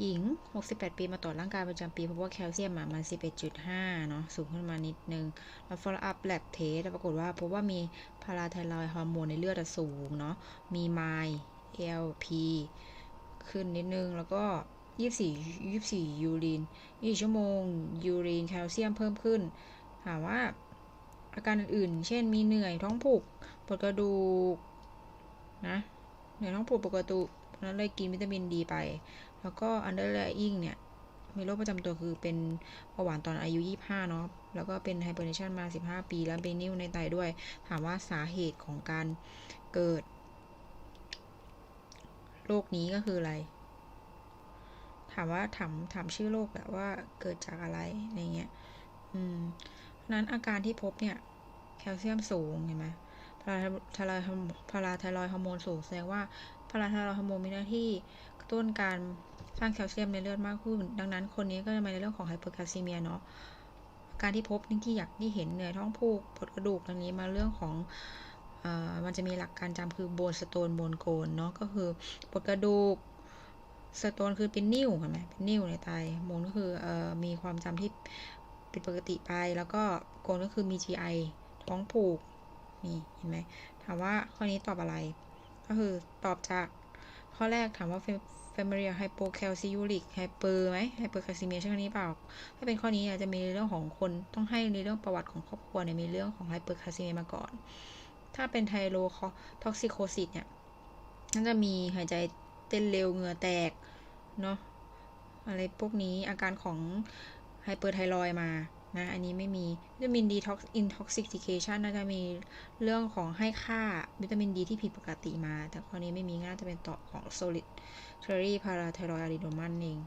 หญิง 68 ปีมาตรวจร่างกายประจำปีพบว่าแคลเซียมมัน 11.5 เนาะสูงขึ้นมานิดนึง แล้ว follow up lab test แล้วปรากฏว่าพบว่ามีพาราไทรอยฮอร์โมนในเลือดสูงเนาะมีไมล์ LP ขึ้นนิดนึง แล้วก็ 24 24 ยูริน24ชั่วโมง ยูรินแคลเซียมเพิ่มขึ้น ถามว่าอาการอื่นๆ เช่นมีเหนื่อยท้องผูกปวดกระดูกนะ เนื่อยท้องผูกปกระดูกเพราะฉะนั้นเลยกินวิตามินดีไป แล้วก็ underlying เนี่ยมีโรคประจำตัวคือเป็นเบาหวานตอนอายุ 25 เนาะ แล้วก็เป็นไฮเปอร์เทนชันมา 15 ปี แล้วเป็นนิ่วในไตด้วย ถามว่าสาเหตุของการเกิดโรคนี้ก็คืออะไร ถามว่าถามถามชื่อโรคแบบว่าเกิดจากอะไรอะไรเงี้ย อืมเพราะนั้นอาการที่พบเนี่ย แคลเซียมสูงเห็นไหม พาราไทรอยด์พาราไทรอยด์ฮอร์โมนสูงแสดงว่าพาราไทรอยด์ฮอร์โมนมีหน้าที่กระตุ้นการสร้างแคลเซียมในเลือดมากขึ้น ดังนั้นคนนี้ก็จะมาในเรื่องของไฮเปอร์แคลซีเมียเนาะการที่พบนี่ที่อยากที่เห็นเหนื่อยท้องผูกปวดกระดูกตรงนี้มาเรื่องของมันจะมีหลักการจำคือโบนสโตนโบนโกนเนาะก็คือปวดกระดูกสโตนคือเป็นนิ่วเห็นไหมเป็นนิ่วในไตโมนก็คืออมีความจำที่ผิดปกติไป แล้วก็โกนก็คือมี GI ท้องผูก นี่เห็นไหมถามว่าข้อนี้ตอบอะไร ก็คือตอบจากข้อแรกถามว่า familial hypocalciuric hyper ไหม hypercalcemia ใช่ข้อนี้เปล่า ถ้าเป็นข้อนี้อาจจะมีเรื่องของคนต้องให้ในเรื่องประวัติของครอบครัวเนี่ยมีเรื่องของ hypercalcemia มาก่อน ถ้าเป็นไทโรท็อกซิโคซิสเนี่ยน่าจะมีหายใจเต้นเร็วเหงื่อแตกเนาะอะไรพวกนี้อาการของไฮเปอร์ไทรอยมา นะ อันนี้ไม่มีวิตามินดีท็อกอินท็อกซิเคชันน่าจะมีเรื่องของให้ค่าวิตามินดีที่ผิดปกติมา แต่ข้อนี้ไม่มีน่าจะเป็นต่อของ solitary parathyroid adenoma เอง